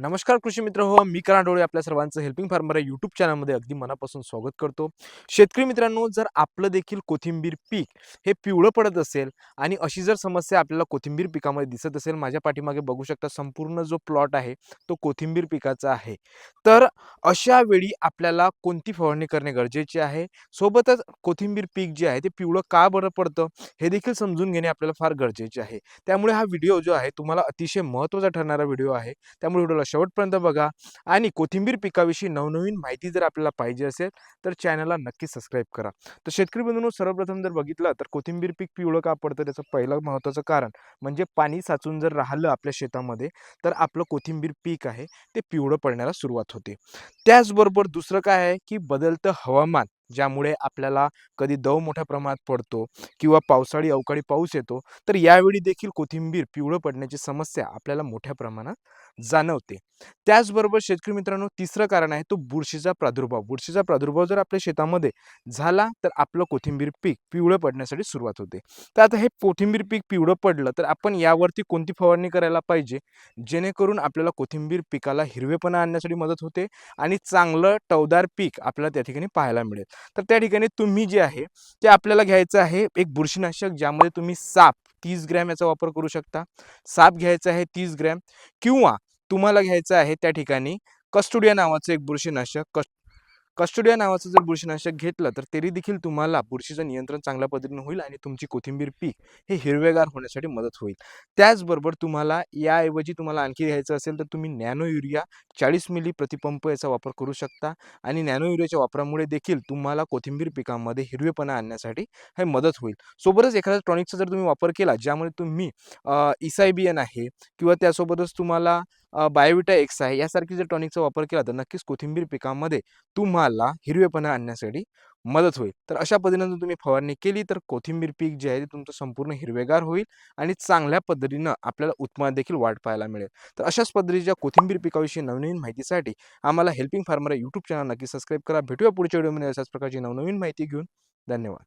नमस्कार कृषी मित्र. हो मी करा डोळे आपल्या सर्वांचं हेल्पिंग फार्मर या यूट्यूब चॅनलमध्ये अगदी मनापासून स्वागत करतो. शेतकरी मित्रांनो जर आपलं देखील कोथिंबीर पीक हे पिवळं पडत असेल आणि अशी जर समस्या आपल्याला कोथिंबीर पिकामध्ये दिसत असेल माझ्या पाठीमागे बघू शकता संपूर्ण जो प्लॉट आहे तो कोथिंबीर पिकाचा आहे. तर अशा वेळी आपल्याला कोणती फवारणी करणे गरजेचे आहे? सोबतच कोथिंबीर पीक जे आहे ते पिवळं का बरं पडतं? हे देखील समजून घेणे आपल्याला फार गरजेचे आहे. त्यामुळे हा व्हिडिओ जो आहे तुम्हाला अतिशय महत्त्वाचा ठरणारा व्हिडिओ आहे. त्यामुळे व्हिडिओला शेवटपर्यंत बघा. आणि कोथिंबीर पिकाविषयी नवनवीन माहिती जर आपल्याला पाहिजे असेल तर चॅनलला नक्की सबस्क्राईब करा. तर शेतकरी बंधूंनो सर्वप्रथम जर बघितलं तर कोथिंबीर पीक पिवळं का पडतं? त्याचं पहिलं महत्त्वाचं कारण म्हणजे पाणी साचून जर राहिलं आपल्या शेतामध्ये तर आपलं कोथिंबीर पीक आहे ते पिवळं पडण्याला सुरुवात होते. त्याचबरोबर दुसरं काय आहे की बदलतं हवामान. ज्यामुळे आपल्याला कधी दव मोठ्या प्रमाणात पडतो किंवा पावसाळी अवकाळी पाऊस येतो तर यावेळी देखील कोथिंबीर पिवळं पडण्याची समस्या आपल्याला मोठ्या प्रमाणात जाणवते. त्याचबरोबर शेतकरी मित्रांनो तिसरं कारण आहे तो बुरशीचा प्रादुर्भाव. बुरशीचा प्रादुर्भाव जर आपल्या शेतामध्ये झाला तर आपलं कोथिंबीर पीक पिवळं पडण्यासाठी सुरुवात होते. तर आता हे कोथिंबीर पीक पिवळं पडलं तर आपण यावरती कोणती फवारणी करायला पाहिजे? जेणेकरून आपल्याला कोथिंबीर पिकाला हिरवेपणा आणण्यासाठी मदत होते आणि चांगलं टवदार पीक आपल्याला त्या ठिकाणी पाहायला मिळेल. तर त्या ठिकाणी तुम्ही जे आहे ते आपल्याला घ्यायचं आहे एक बुरशीनाशक ज्यामध्ये तुम्ही साप तीस ग्रॅम याचा वापर करू शकता. साप घ्यायचा आहे तीस ग्रॅम किंवा तुम्हाला घ्यायचं आहे त्या ठिकाणी कस्टुडिया नावाचं एक बुरशीनाशक कस्ट कस्टोडिया नावाचं जर बुरशीनाशक घेतलं तर तरी देखील तुम्हाला बुरशीचं नियंत्रण चांगल्या पद्धतीने होईल आणि तुमची कोथिंबीर पीक हे हिरवेगार होण्यासाठी मदत होईल. त्याचबरोबर तुम्हाला याऐवजी तुम्हाला आणखी घ्यायचं असेल तर तुम्ही नॅनो युरिया चाळीस मिली प्रतिपंप याचा वापर करू शकता आणि नॅनो युरियाच्या वापरामुळे देखील तुम्हाला कोथिंबीर पिकामध्ये हिरवेपणा आणण्यासाठी हे मदत होईल. सोबतच एखाद्या टॉनिकचा जर तुम्ही वापर केला ज्यामुळे तुम्ही इसायबियन आहे किंवा त्यासोबतच तुम्हाला बायोविटा एक्स आहे. यासारखी जर टॉनिकचा वापर केला तर नक्कीच कोथिंबीर पिकामध्ये तुम्हाला हिरवेपणा आणण्यासाठी मदत होईल. तर अशा पद्धतीनं जर तुम्ही फवारणी केली तर कोथिंबीर पीक जे आहे ते तुमचं संपूर्ण हिरवेगार होईल आणि चांगल्या पद्धतीनं आपल्याला उत्पन्नात देखील वाढ पाहायला मिळेल. तर अशाच पद्धतीच्या कोथिंबीर पिकाविषयी नवनवीन माहितीसाठी आम्हाला हेल्पिंग फार्मर या यूट्यूब चॅनल नक्की सबस्क्राईब करा. भेटूया पुढच्या व्हिडिओमध्ये अशाच प्रकारची नवनवीन माहिती घेऊन. धन्यवाद.